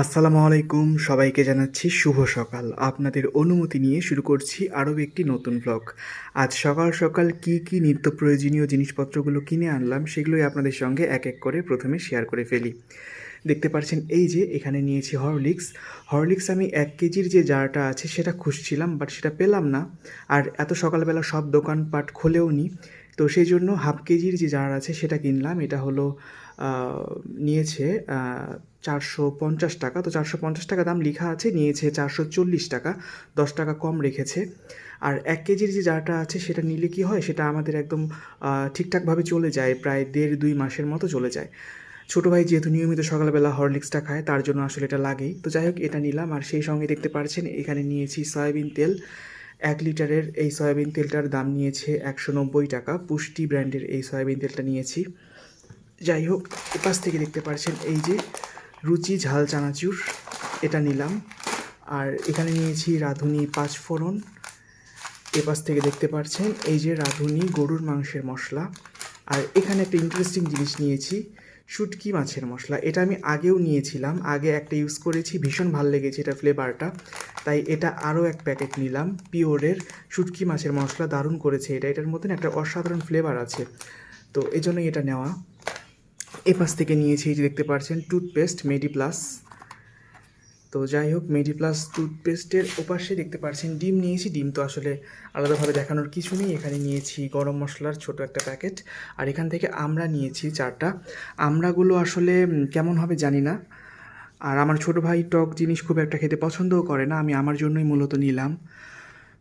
আসসালামু আলাইকুম, সবাইকে জানাচ্ছি শুভ সকাল। আপনাদের অনুমতি নিয়ে শুরু করছি আরও একটি নতুন ব্লগ আজ সকাল সকাল কি কি নিত্য প্রয়োজনীয় জিনিসপত্রগুলো কিনে আনলাম, সেগুলোই আপনাদের সঙ্গে এক এক করে প্রথমে শেয়ার করে ফেলি। দেখতে পাচ্ছেন এই যে এখানে নিয়েছি হরলিক্স হরলিক্স আমি এক কেজির যে জারটা আছে, সেটা খুঁজছিলাম বাট সেটা পেলাম না। আর এত সকালবেলা সব দোকানপাট খোলেও নি তো সেই জন্য হাফ কেজির যে জার আছে সেটা কিনলাম। এটা হলো নিয়েছে চারশো পঞ্চাশ টাকা। তো চারশো পঞ্চাশ টাকা দাম লেখা আছে, নিয়েছে চারশো চল্লিশ টাকা। দশ টাকা কম রেখেছে। আর এক কেজির যে জারটা আছে সেটা নিলে কি হয়? সেটা আমাদের একদম ঠিকঠাকভাবে চলে যায়, প্রায় দেড় দুই মাসের মতো চলে যায়। ছোটো ভাই যেহেতু নিয়মিত সকালবেলা হরলিক্সটা খায়, তার জন্য আসলে এটা লাগেই। তো যাই হোক, এটা নিলাম। আর সেই সঙ্গে দেখতে পাচ্ছেন, এখানে নিয়েছি সয়াবিন তেল। এক লিটারের এই সয়াবিন তেলটার দাম নিয়েছে একশো নব্বই টাকা। পুষ্টি ব্র্যান্ডের এই সয়াবিন তেলটা নিয়েছি। যাই হোক, এপাশ থেকে দেখতে পাচ্ছেন এই যে রুচি ঝাল চানাচুর, এটা নিলাম। আর এখানে নিয়েছি রাঁধুনি পাঁচফোড়ন। এপাশ থেকে দেখতে পাচ্ছেন এই যে রাঁধুনি গরুর মাংসের মশলা। আর এখানে একটা ইন্টারেস্টিং জিনিস নিয়েছি শুটকি মাছের মশলা। এটা আমি আগেও নিয়েছিলাম, আগে একটা ইউজ করেছি, ভীষণ ভালো লেগেছে এটা ফ্লেভারটা তাই এটা আরও এক প্যাকেট নিলাম, পিওরের শুটকি মাছের মশলা, দারুণ করেছে এটা। এটার মধ্যে একটা অসাধারণ ফ্লেভার আছে। তো এই জন্যই এটা নেওয়া। এপাশ থেকে নিয়েছি, এই যে দেখতে পাচ্ছেন টুথপেস্ট মেডি প্লাস তো যাই হোক মেডি প্লাস টুথপেস্টের ওপাশে দেখতে পাচ্ছেন ডিম নিয়েছি। ডিম তো আসলে আলাদাভাবে দেখানোর কিছু নেই। এখানে নিয়েছি গরম মশলার ছোট একটা প্যাকেট। আর এখান থেকে আমরা নিয়েছি চারটা। আমরাগুলো আসলে কেমন হবে জানি না। আর আমার ছোট ভাই টক জিনিস খুব একটা খেতে পছন্দও করে না। আমি আমার জন্যই মূলত নিলাম।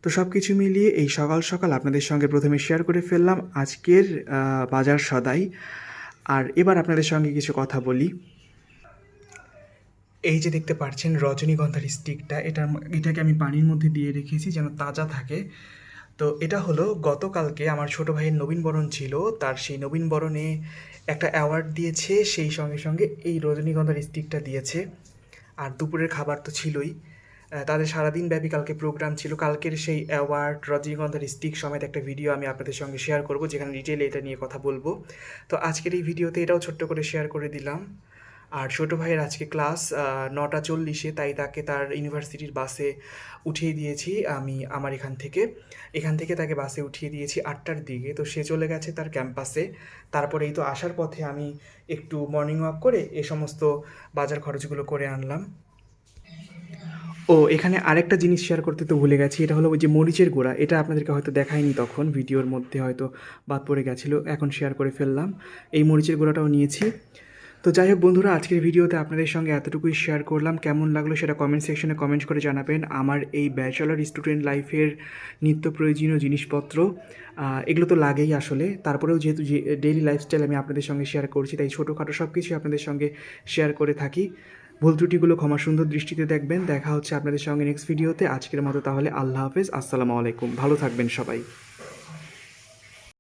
তো সব কিছু মিলিয়ে এই সকাল সকাল আপনাদের সঙ্গে প্রথমে শেয়ার করে ফেললাম। আজকের বাজার সদাই। আর এবার আপনাদের সঙ্গে কিছু কথা বলি। এই যে দেখতে পাচ্ছেন রজনীগন্ধার স্টিকটা এটা এটাকে আমি পানির মধ্যে দিয়ে রেখেছি যেন তাজা থাকে। তো এটা হলো গতকালকে আমার ছোট ভাইয়ের নবীনবরণ ছিল, তার সেই নবীনবরণে একটা অ্যাওয়ার্ড দিয়েছে, সেই সঙ্গে সঙ্গে এই রজনীগন্ধার স্টিকটা দিয়েছে। আর দুপুরের খাবার তো ছিলই। তাদের সারাদিন ব্যাপী কালকে প্রোগ্রাম ছিল। কালকের সেই অ্যাওয়ার্ড রজনীগন্ধার স্টিক সমেত একটা ভিডিও আমি আপনাদের সঙ্গে শেয়ার করব, যেখানে ডিটেলে এটা নিয়ে কথা বলব। তো আজকের এই ভিডিওতে এটাও ছোট্ট করে শেয়ার করে দিলাম। আর ছোটো ভাইয়ের আজকে ক্লাস নটা চল্লিশে, তাই তাকে তার ইউনিভার্সিটির বাসে উঠিয়ে দিয়েছি আমি আমার এখান থেকে। এখান থেকে তাকে বাসে উঠিয়ে দিয়েছি আটটার দিকে। তো সে চলে গেছে তার ক্যাম্পাসে। তারপরে এই তো আসার পথে আমি একটু মর্নিং ওয়াক করে এ সমস্ত বাজার খরচগুলো করে আনলাম। ও, এখানে আরেকটা জিনিস শেয়ার করতে তো ভুলে গেছি। এটা হলো ওই যে মরিচের গোড়া। এটা আপনাদেরকে হয়তো দেখায়নি তখন, ভিডিওর মধ্যে হয়তো বাদ পড়ে গেছিল। এখন শেয়ার করে ফেললাম। এই মরিচের গোড়াটাও নিয়েছি। তো যাই হোক বন্ধুরা, আজকের ভিডিওতে আপনাদের সঙ্গে এতটুকুই শেয়ার করলাম। কেমন লাগল সেটা কমেন্ট সেকশনে কমেন্ট করে জানাবেন। আমার এই ব্যাচেলর স্টুডেন্ট লাইফের নিত্য প্রয়োজনীয় জিনিসপত্র এগুলো তো লাগেই আসলে। তারপরেও যেহেতু যে ডেইলি লাইফস্টাইল আমি আপনাদের সঙ্গে শেয়ার করছি, তাই ছোটোখাটো সব কিছুই আপনাদের সঙ্গে শেয়ার করে থাকি। ভুল ত্রুটিগুলো ক্ষমা সুন্দর দৃষ্টিতে দেখবেন। দেখা হচ্ছে আপনাদের সঙ্গে নেক্সট ভিডিওতে আজকের মতো তাহলে আল্লাহ হাফেজ। আসসালামু আলাইকুম। ভালো থাকবেন সবাই।